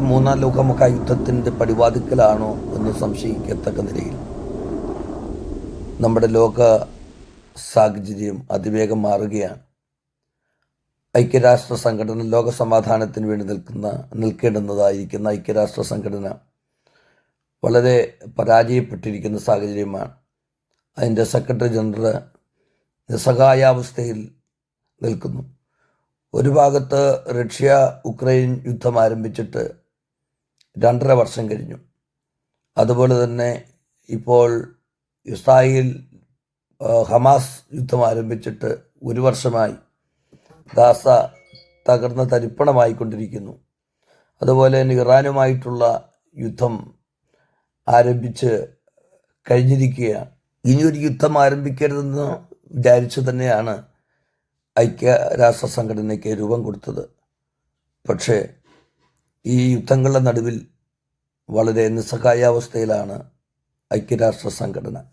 ഒരു മൂന്നാം ലോക മഹായുദ്ധത്തിന്റെ പടിവാതിക്കലാണോ എന്ന് സംശയിക്കത്തക്ക നിലയിൽ. നമ്മുടെ ലോക സാഹചര്യം അതിവേഗം മാറുകയാണ്. ഐക്യരാഷ്ട്ര സംഘടന ലോക സമാധാനത്തിന് വേണ്ടി നിൽക്കുന്ന നിൽക്കേണ്ടുന്നതായിരിക്കുന്ന ഐക്യരാഷ്ട്ര സംഘടന വളരെ പരാജയപ്പെട്ടിരിക്കുന്ന സാഹചര്യമാണ്. അതിന്റെ സെക്രട്ടറി ജനറൽ നിസ്സഹായാവസ്ഥയിൽ നിൽക്കുന്നു. ഒരു ഭാഗത്ത് റഷ്യ ഉക്രൈൻ യുദ്ധം ആരംഭിച്ചിട്ട് രണ്ടര വർഷം കഴിഞ്ഞു. അതുപോലെ തന്നെ ഇപ്പോൾ ഇസ്രായേൽ ഹമാസ് യുദ്ധം ആരംഭിച്ചിട്ട് ഒരു വർഷമായി ഗാസ തകർന്ന തരിപ്പണമായിക്കൊണ്ടിരിക്കുന്നു. അതുപോലെ തന്നെ ഇറാനുമായിട്ടുള്ള യുദ്ധം ആരംഭിച്ച് കഴിഞ്ഞിരിക്കുകയാണ്. ഇനിയൊരു യുദ്ധം ആരംഭിക്കരുതെന്ന് വിചാരിച്ചു തന്നെയാണ് ഐക്യരാഷ്ട്ര സംഘടനയ്ക്ക് രൂപം കൊടുത്തത്. പക്ഷേ ഈ യുദ്ധങ്ങളുടെ നടുവിൽ വളരെ നിസ്സഹായാവസ്ഥയിലാണ് ഐക്യരാഷ്ട്ര സംഘടന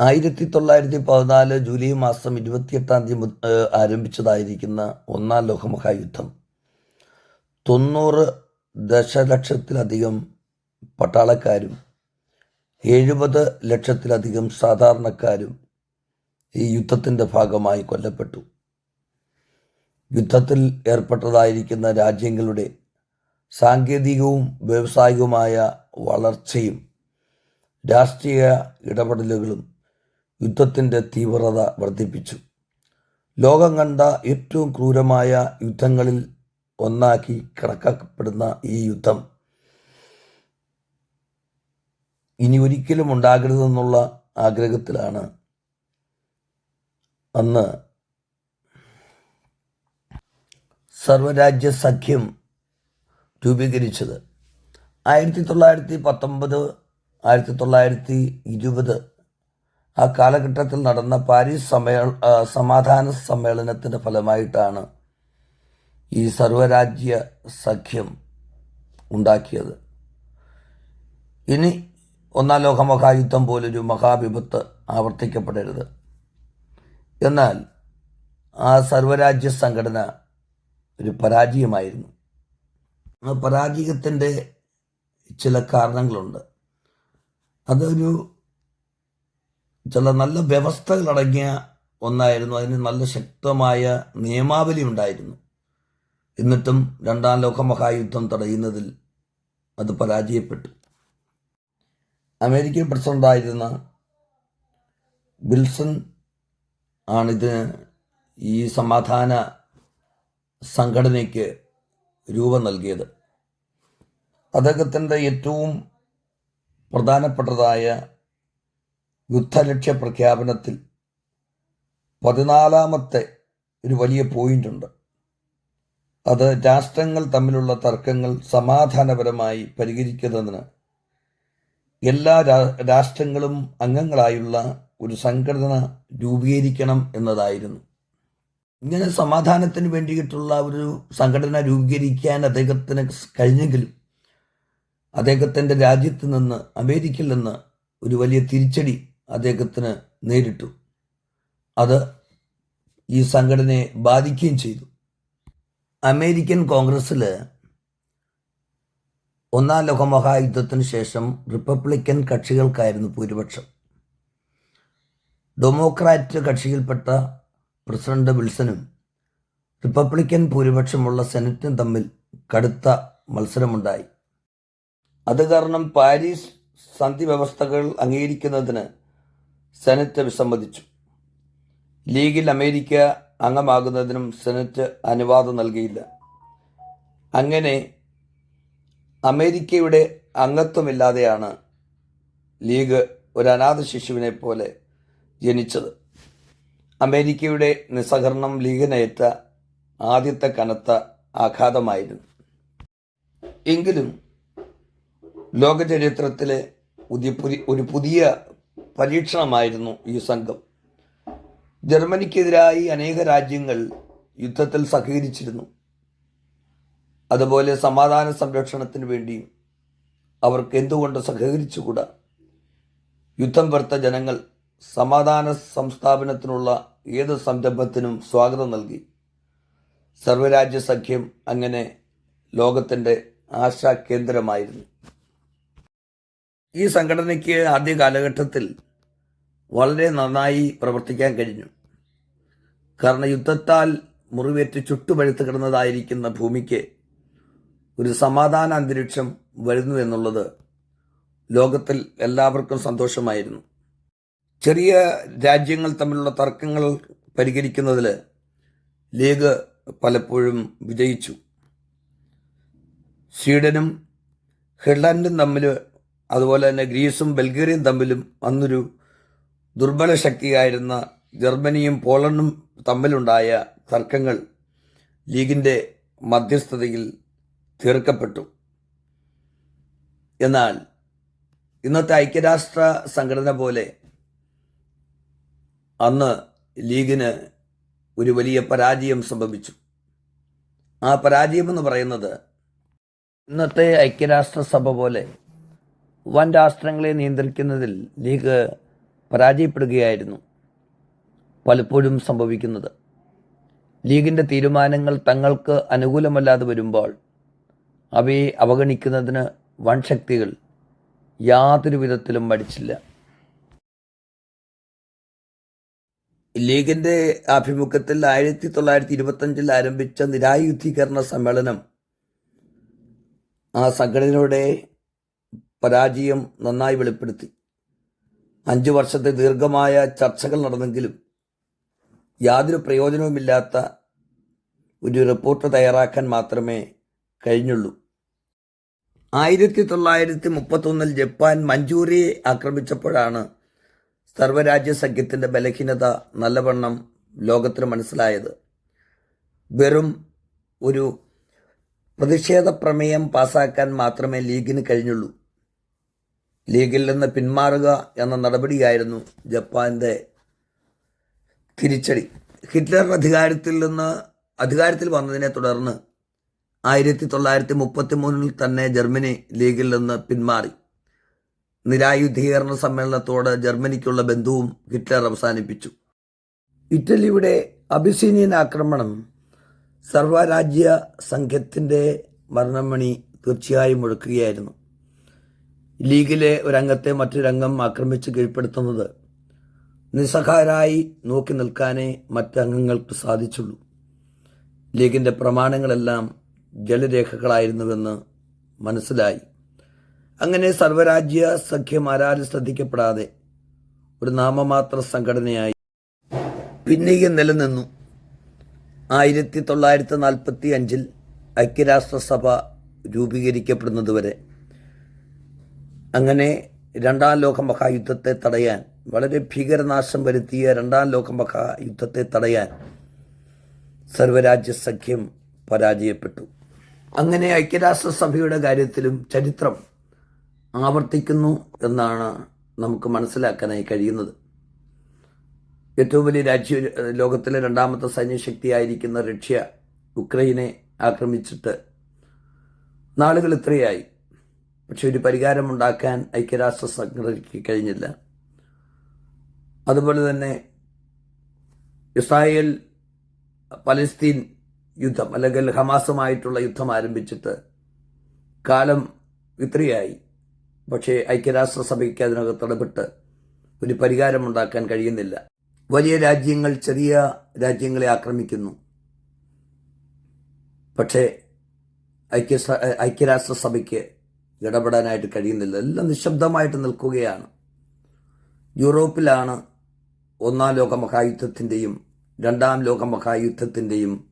ആയിരത്തി തൊള്ളായിരത്തി പതിനാല് ജൂലൈ മാസം ഇരുപത്തിയെട്ടാം തീയതി ആരംഭിച്ചതായിരിക്കുന്ന ഒന്നാം ലോകമഹായുദ്ധം തൊണ്ണൂറ് ദശലക്ഷത്തിലധികം പട്ടാളക്കാരും എഴുപത് ലക്ഷത്തിലധികം സാധാരണക്കാരും ഈ യുദ്ധത്തിന്റെ ഭാഗമായി കൊല്ലപ്പെട്ടു. യുദ്ധത്തിൽ ഏർപ്പെട്ടതായിരിക്കുന്ന രാജ്യങ്ങളുടെ സാങ്കേതികവും വ്യാവസായികവുമായ വളർച്ചയും രാഷ്ട്രീയ ഇടപെടലുകളും യുദ്ധത്തിന്റെ തീവ്രത വർദ്ധിപ്പിച്ചു. ലോകം കണ്ട ഏറ്റവും ക്രൂരമായ യുദ്ധങ്ങളിൽ ഒന്നാക്കി കണക്കാക്കപ്പെടുന്ന ഈ യുദ്ധം ഇനി ഒരിക്കലും ഉണ്ടാകരുതെന്നുള്ള ആഗ്രഹത്തിലാണ് അന്ന് സർവരാജ്യ സഖ്യം രൂപീകരിച്ചത്. ആയിരത്തി തൊള്ളായിരത്തി പത്തൊമ്പത് ആയിരത്തി തൊള്ളായിരത്തി ഇരുപത് ആ കാലഘട്ടത്തിൽ നടന്ന പാരീസ് സമ്മേ സമാധാന സമ്മേളനത്തിന്റെ ഫലമായിട്ടാണ് ഈ സർവരാജ്യ സഖ്യം ഉണ്ടാക്കിയത്. ഇനി ഒന്നാം ലോക മഹായുദ്ധം പോലൊരു മഹാവിപത്ത് ആവർത്തിക്കപ്പെടരുത്. എന്നാൽ ആ സർവരാജ്യ സംഘടന ഒരു പരാജയമായിരുന്നു. പരാജയത്തിന്റെ ചില കാരണങ്ങളുണ്ട്. അതൊരു ചില നല്ല വ്യവസ്ഥകളടങ്ങിയ ഒന്നായിരുന്നു. അതിന് നല്ല ശക്തമായ നിയമാവലി ഉണ്ടായിരുന്നു. എന്നിട്ടും രണ്ടാം ലോക മഹായുദ്ധം തടയുന്നതിൽ അത് പരാജയപ്പെട്ടു. അമേരിക്കൻ പ്രസിഡന്റായിരുന്ന വിൽസൺ ആണിത് ഈ സമാധാന സംഘടനയ്ക്ക് രൂപം നൽകിയത്. അദ്ദേഹത്തിന്റെ ഏറ്റവും പ്രധാനപ്പെട്ടതായ യുദ്ധലക്ഷ്യ പ്രഖ്യാപനത്തിൽ പതിനാലാമത്തെ ഒരു വലിയ പോയിന്റ് ഉണ്ട്. അത് രാഷ്ട്രങ്ങൾ തമ്മിലുള്ള തർക്കങ്ങൾ സമാധാനപരമായി പരിഹരിക്കുന്നതിന് എല്ലാ രാഷ്ട്രങ്ങളും അംഗങ്ങളായുള്ള ഒരു സംഘടന രൂപീകരിക്കണം എന്നതായിരുന്നു. ഇങ്ങനെ സമാധാനത്തിന് വേണ്ടിയിട്ടുള്ള ഒരു സംഘടന രൂപീകരിക്കാൻ അദ്ദേഹത്തിന് കഴിഞ്ഞെങ്കിലും അദ്ദേഹത്തിന്റെ രാജ്യത്ത് നിന്ന് അമേരിക്കയിൽ നിന്ന് ഒരു വലിയ തിരിച്ചടി അദ്ദേഹത്തിന് നേരിട്ടു. അത് ഈ സംഘടനയെ ബാധിക്കുകയും ചെയ്തു. അമേരിക്കൻ കോൺഗ്രസ്സിൽ ഒന്നാം ലോകമഹായുദ്ധത്തിന് ശേഷം റിപ്പബ്ലിക്കൻ കക്ഷികൾക്കായിരുന്നു ഭൂരിപക്ഷം. ഡെമോക്രാറ്റ് കക്ഷിയിൽപ്പെട്ട പ്രസിഡന്റ് വിൽസനും റിപ്പബ്ലിക്കൻ ഭൂരിപക്ഷമുള്ള സെനറ്റും തമ്മിൽ കടുത്ത മത്സരമുണ്ടായി. അത് കാരണം പാരീസ് സന്ധി വ്യവസ്ഥകൾ അംഗീകരിക്കുന്നതിന് സെനറ്റ് വിസമ്മതിച്ചു. ലീഗിൽ അമേരിക്ക അംഗമാകുന്നതിനും സെനറ്റ് അനുവാദം നൽകിയില്ല. അങ്ങനെ അമേരിക്കയുടെ അംഗത്വമില്ലാതെയാണ് ലീഗ് ഒരു അനാഥ ശിശുവിനെ പോലെ ജനിച്ചത്. അമേരിക്കയുടെ നിസ്സഹകരണം ലീഗിനേറ്റ ആദ്യത്തെ കനത്ത ആഘാതമായിരുന്നു. എങ്കിലും ലോക ചരിത്രത്തിലെ ഒരു പുതിയ പരീക്ഷണമായിരുന്നു ഈ സംഘം. ജർമ്മനിക്കെതിരായി അനേക രാജ്യങ്ങൾ യുദ്ധത്തിൽ സഹകരിച്ചിരുന്നു. അതുപോലെ സമാധാന സംരക്ഷണത്തിന് വേണ്ടിയും അവർക്ക് എന്തുകൊണ്ട് സഹകരിച്ചുകൂടാ? യുദ്ധം വെറുത്ത ജനങ്ങൾ സമാധാന സംസ്ഥാപനത്തിനുള്ള ഏത് സംരംഭത്തിനും സ്വാഗതം നൽകി. സർവരാജ്യ സഖ്യം അങ്ങനെ ലോകത്തിന്റെ ആശാ കേന്ദ്രമായിരുന്നു. ഈ സംഘടനയ്ക്ക് ആദ്യ കാലഘട്ടത്തിൽ വളരെ നന്നായി പ്രവർത്തിക്കാൻ കഴിഞ്ഞു. കാരണം യുദ്ധത്താൽ മുറിവേറ്റ് ചുട്ടുപഴുത്ത് കിടന്നതായിരിക്കുന്ന ഭൂമിക്ക് ഒരു സമാധാന അന്തരീക്ഷം വരുന്നു എന്നുള്ളത് ലോകത്തിൽ എല്ലാവർക്കും സന്തോഷമായിരുന്നു. ചെറിയ രാജ്യങ്ങൾ തമ്മിലുള്ള തർക്കങ്ങൾ പരിഹരിക്കുന്നതിൽ ലീഗ് പലപ്പോഴും വിജയിച്ചു. സ്വീഡനും ഫിൻലാൻഡും തമ്മിൽ അതുപോലെ തന്നെ ഗ്രീസും ബൽഗേറിയയും തമ്മിലും അന്നൊരു ദുർബല ശക്തിയായിരുന്ന ജർമ്മനിയും പോളണ്ടും തമ്മിലുണ്ടായ തർക്കങ്ങൾ ലീഗിന്റെ മധ്യസ്ഥതയിൽ തീർക്കപ്പെട്ടു. എന്നാൽ ഇന്നത്തെ ഐക്യരാഷ്ട്ര സംഘടന പോലെ അന്ന് ലീഗിന് ഒരു വലിയ പരാജയം സംഭവിച്ചു. ആ പരാജയം എന്ന് പറയുന്നത് ഇന്നത്തെ ഐക്യരാഷ്ട്രസഭ പോലെ വൻ രാഷ്ട്രങ്ങളെ നിയന്ത്രിക്കുന്നതിൽ ലീഗ് പരാജയപ്പെടുകയായിരുന്നു. പലപ്പോഴും സംഭവിക്കുന്നത്. ലീഗിന്റെ തീരുമാനങ്ങൾ തങ്ങൾക്ക് അനുകൂലമല്ലാതെ വരുമ്പോൾ അവയെ അവഗണിക്കുന്നതിന് വൻ ശക്തികൾ യാതൊരു വിധത്തിലും മടിച്ചില്ല. ലീഗിന്റെ ആഭിമുഖ്യത്തിൽ ആയിരത്തി തൊള്ളായിരത്തി ഇരുപത്തഞ്ചിൽ ആരംഭിച്ച നിരായുദ്ധീകരണ സമ്മേളനം ആ സംഘടനയുടെ പരാജയം നന്നായി വെളിപ്പെടുത്തി. അഞ്ചു വർഷത്തെ ദീർഘമായ ചർച്ചകൾ നടന്നെങ്കിലും യാതൊരു പ്രയോജനവുമില്ലാത്ത ഒരു റിപ്പോർട്ട് തയ്യാറാക്കാൻ മാത്രമേ കഴിഞ്ഞുള്ളൂ. ആയിരത്തി തൊള്ളായിരത്തി മുപ്പത്തൊന്നിൽ ജപ്പാൻ മഞ്ചൂരിയെ ആക്രമിച്ചപ്പോഴാണ് സർവരാജ്യ സഖ്യത്തിന്റെ ബലഹീനത നല്ലവണ്ണം ലോകത്തിന് മനസ്സിലായത്. വെറും ഒരു പ്രതിഷേധ പ്രമേയം പാസാക്കാൻ മാത്രമേ ലീഗിന് കഴിഞ്ഞുള്ളൂ. ലീഗിൽ നിന്ന് പിന്മാറുക എന്ന നടപടിയായിരുന്നു ജപ്പാന്റെ തിരിച്ചടി. ഹിറ്റ്ലർ അധികാരത്തിൽ നിന്ന് അധികാരത്തിൽ വന്നതിനെ തുടർന്ന് ആയിരത്തി തൊള്ളായിരത്തി മുപ്പത്തി മൂന്നിൽ തന്നെ ജർമ്മനി ലീഗിൽ നിന്ന് പിന്മാറി. നിരായുധീകരണ സമ്മേളനത്തോട് ജർമ്മനിക്കുള്ള ബന്ധവും ഹിറ്റ്ലർ അവസാനിപ്പിച്ചു. ഇറ്റലിയുടെ അബിസീനിയൻ ആക്രമണം സർവരാജ്യ സംഘത്തിന്റെ മരണമണി തീർച്ചയായും മുഴക്കുകയായിരുന്നു ലീഗിലെ ഒരംഗത്തെ മറ്റൊരംഗം ആക്രമിച്ച് കീഴ്പ്പെടുത്തുന്നത് നിസ്സഹായരായി നോക്കി നിൽക്കാനേ മറ്റംഗങ്ങൾക്ക് സാധിച്ചുള്ളൂ. ലീഗിന്റെ പ്രമാണങ്ങളെല്ലാം ജലരേഖകളായിരുന്നുവെന്ന് മനസ്സിലായി. അങ്ങനെ സർവരാജ്യ സഖ്യം ആരാലും ശ്രദ്ധിക്കപ്പെടാതെ ഒരു നാമമാത്ര സംഘടനയായി പിന്നെയും നിലനിന്നു. ആയിരത്തി തൊള്ളായിരത്തി നാൽപ്പത്തി അഞ്ചിൽ ഐക്യരാഷ്ട്രസഭ രൂപീകരിക്കപ്പെടുന്നതുവരെ അങ്ങനെ രണ്ടാം ലോക മഹായുദ്ധത്തെ തടയാൻ വളരെ ഭീകരനാശം വരുത്തിയ രണ്ടാം ലോക മഹായുദ്ധത്തെ തടയാൻ സർവരാജ്യ സഖ്യം പരാജയപ്പെട്ടു. അങ്ങനെ ഐക്യരാഷ്ട്രസഭയുടെ കാര്യത്തിലും ചരിത്രം ആവർത്തിക്കുന്നു എന്നാണ് നമുക്ക് മനസ്സിലാക്കാനായി കഴിയുന്നത്. ഏറ്റവും വലിയ രാജ്യ ലോകത്തിലെ രണ്ടാമത്തെ സൈന്യശക്തിയായിരിക്കുന്ന റഷ്യ ഉക്രൈനെ ആക്രമിച്ചിട്ട് നാളുകൾ ഇത്രയായി. പക്ഷെ ഒരു പരിഹാരമുണ്ടാക്കാൻ ഐക്യരാഷ്ട്ര സംഘടനയ്ക്ക് കഴിഞ്ഞില്ല. അതുപോലെ തന്നെ ഇസ്രായേൽ പലസ്തീൻ യുദ്ധം അല്ലെങ്കിൽ ഹമാസുമായിട്ടുള്ള യുദ്ധം ആരംഭിച്ചിട്ട് കാലം ഇത്രയായി. പക്ഷേ ഐക്യരാഷ്ട്രസഭയ്ക്ക് അതിനകത്ത് ഇടപെട്ട് ഒരു പരിഹാരമുണ്ടാക്കാൻ കഴിയുന്നില്ല. വലിയ രാജ്യങ്ങൾ ചെറിയ രാജ്യങ്ങളെ ആക്രമിക്കുന്നു. പക്ഷേ ഐക്യ ഐക്യരാഷ്ട്രസഭയ്ക്ക് ഇടപെടാനായിട്ട് കഴിയുന്നില്ല. എല്ലാം നിശബ്ദമായിട്ട് നിൽക്കുകയാണ്. യൂറോപ്പിലാണ് ഒന്നാം ലോക മഹായുദ്ധത്തിന്റെയും രണ്ടാം ലോക മഹായുദ്ധത്തിന്റെയും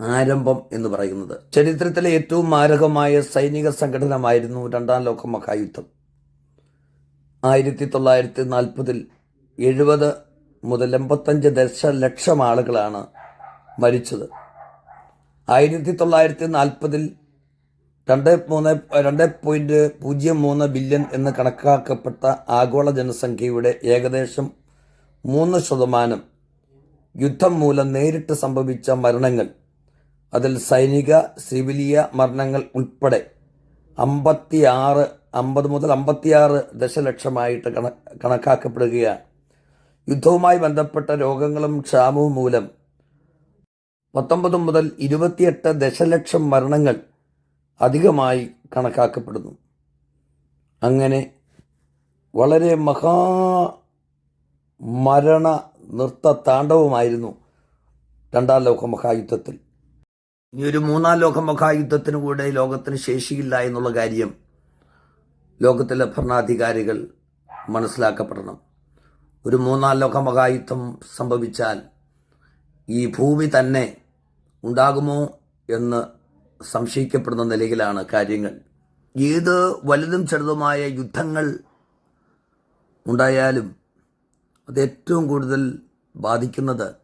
ആരംഭം എന്ന് പറയുന്നത്. ചരിത്രത്തിലെ ഏറ്റവും മാരകമായ സൈനിക സംഘടനമായിരുന്നു രണ്ടാം ലോക മഹായുദ്ധം ആയിരത്തി തൊള്ളായിരത്തി നാൽപ്പതിൽ എഴുപത് മുതൽ എൺപത്തഞ്ച് ദശലക്ഷം ആളുകളാണ് മരിച്ചത്. ആയിരത്തി തൊള്ളായിരത്തി നാൽപ്പതിൽ രണ്ട് മൂന്ന് രണ്ട് പോയിന്റ് പൂജ്യം മൂന്ന് ബില്യൺ എന്ന് കണക്കാക്കപ്പെട്ട ആഗോള ജനസംഖ്യയുടെ ഏകദേശം മൂന്ന് ശതമാനം യുദ്ധം മൂലം നേരിട്ട് സംഭവിച്ച മരണങ്ങൾ. അതിൽ സൈനിക സിവിലിയ മരണങ്ങൾ ഉൾപ്പെടെ അമ്പത്തിയാറ് അമ്പത് മുതൽ അമ്പത്തിയാറ് ദശലക്ഷമായിട്ട് കണ കണക്കാക്കപ്പെടുകയാണ്. യുദ്ധവുമായി ബന്ധപ്പെട്ട രോഗങ്ങളും ക്ഷാമവും മൂലം പത്തൊമ്പത് മുതൽ ഇരുപത്തിയെട്ട് ദശലക്ഷം മരണങ്ങൾ അധികമായി കണക്കാക്കപ്പെടുന്നു. അങ്ങനെ വളരെ മഹാ മരണ നൃത്ത താണ്ഡവമായിരുന്നു രണ്ടാം ലോക മഹായുദ്ധത്തിൽ. ഇനി ഒരു മൂന്നാം ലോക മഹായുദ്ധത്തിന് കൂടെ ലോകത്തിന് ശേഷിയില്ല എന്നുള്ള കാര്യം ലോകത്തിലെ ഭരണാധികാരികൾ മനസ്സിലാക്കപ്പെടണം. ഒരു മൂന്നാം ലോക മഹായുദ്ധം സംഭവിച്ചാൽ ഈ ഭൂമി തന്നെ ഉണ്ടാകുമോ എന്ന് സംശയിക്കപ്പെടുന്ന നിലയിലാണ് കാര്യങ്ങൾ. ഏത് വലുതും ചെറുതുമായ യുദ്ധങ്ങൾ ഉണ്ടായാലും അത് ഏറ്റവും കൂടുതൽ ബാധിക്കുന്നത്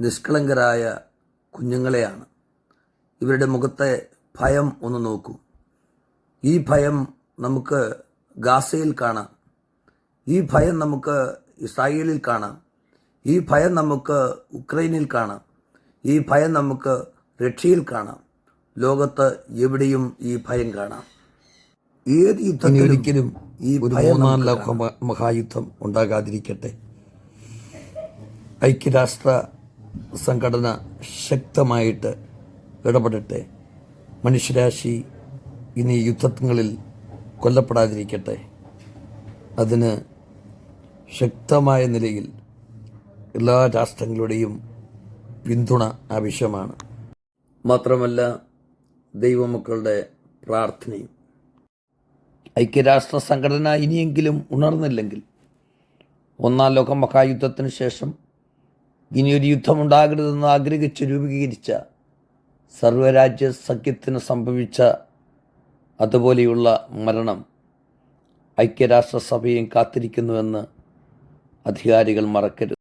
നിഷ്കളങ്കരായ കുഞ്ഞുങ്ങളെയാണ്. ഇവരുടെ മുഖത്തെ ഭയം ഒന്ന് നോക്കൂ. ഈ ഭയം നമുക്ക് ഗാസയിൽ കാണാം. ഈ ഭയം നമുക്ക് ഇസ്രായേലിൽ കാണാം. ഈ ഭയം നമുക്ക് ഉക്രൈനിൽ കാണാം. ഈ ഭയം നമുക്ക് റഷ്യയിൽ കാണാം. ലോകത്ത് എവിടെയും ഈ ഭയം കാണാം. ഏത് യുദ്ധം ഒരിക്കലും ഈ മൂന്നാം ലോക മഹായുദ്ധം ഉണ്ടാകാതിരിക്കട്ടെ. ഐക്യരാഷ്ട്ര സംഘടന ശക്തമായിട്ട് ഇടപെടട്ടെ. മനുഷ്യരാശി ഇനി യുദ്ധങ്ങളിൽ കൊല്ലപ്പെടാതിരിക്കട്ടെ. അതിന് ശക്തമായ നിലയിൽ എല്ലാ രാഷ്ട്രങ്ങളുടെയും പിന്തുണ ആവശ്യമാണ്. മാത്രമല്ല ദൈവമക്കളുടെ പ്രാർത്ഥനയും. ഐക്യരാഷ്ട്ര സംഘടന ഇനിയെങ്കിലും ഉണർന്നില്ലെങ്കിൽ ഒന്നാം ലോക മഹായുദ്ധത്തിന് ശേഷം ഇനിയൊരു യുദ്ധമുണ്ടാകരുതെന്ന് ആഗ്രഹിച്ച് രൂപീകരിച്ച സർവരാജ്യ സഖ്യത്തിന് സംഭവിച്ച അതുപോലെയുള്ള മരണം ഐക്യരാഷ്ട്രസഭയും കാത്തിരിക്കുന്നുവെന്ന് അധികാരികൾ മറക്കരുത്.